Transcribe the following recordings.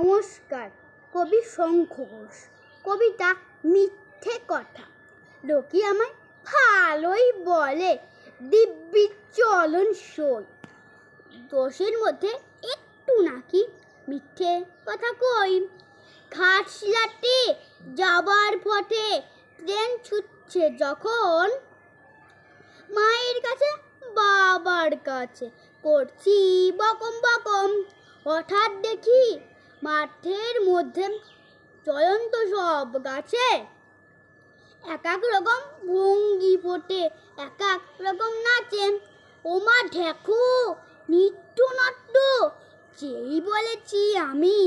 নমস্কার। কবি শঙ্খ ঘোষ। কবিতা মিথ্যে কথা। লোকে আমায় ভালোই বলে। দিব্যি চলন সই। দোষের মধ্যে একটু নাকি মিথ্যে কথা কই। ঘাটশিলাতে যাবার পথে ট্রেন ছুটছে যখন। মায়ের কাছে, বাবার কাছে। করছি বকম বকম। হঠাৎ দেখি মাঠের মধ্যে জয়ন্ত সব গাছে এক এক রকম ভঙ্গি ফোটে, এক এক রকম নাচে। ওমা ঢেকো নিত্য নাট্য যেই বলেছি আমি।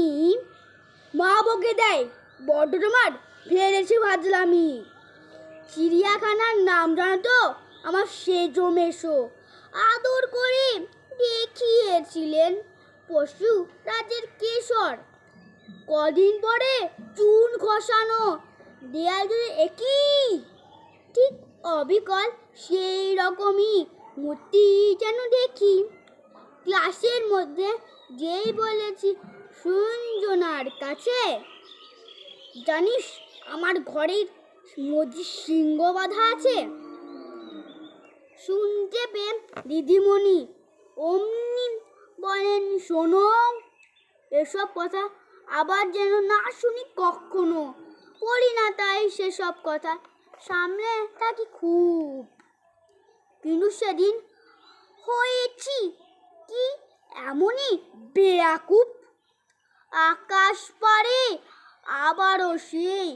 মা বকে দেয়, বড্ড তোমার ফেলেছি ভাজলামি চিড়িয়াখানার নাম জানো তো? আমার সেজো মেশো আদর করে দেখিয়েছিলেন। পশু রাজের কেশর। কদিন পরে চুন খসানো, দেয়াল জুড়ে একই। ঠিক অবিকল সেই রকমই মূর্তি যেন দেখি। ক্লাসের মধ্যে যেই বলেছি, সুঞ্জনার কাছে। জানিস, আমার ঘরের মধ্যে সিংহ বাঁধা আছে। শুনতে পেয়ে দিদিমণি। শোনো, এসব কথা আবার যেন না শুনি কখনো। পড়ি না তাই সেসব কথা, সামনে থাকি খুব। কিন্তু সেদিন হয়েছি কি এমনই বেয়াকুব আকাশ পারে আবারও সেই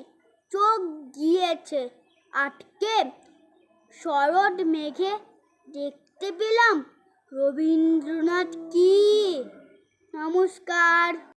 চোখ গিয়েছে আটকে। শরৎ মেঘে দেখতে পেলাম রবীন্দ্রনাথ কি? নমস্কার।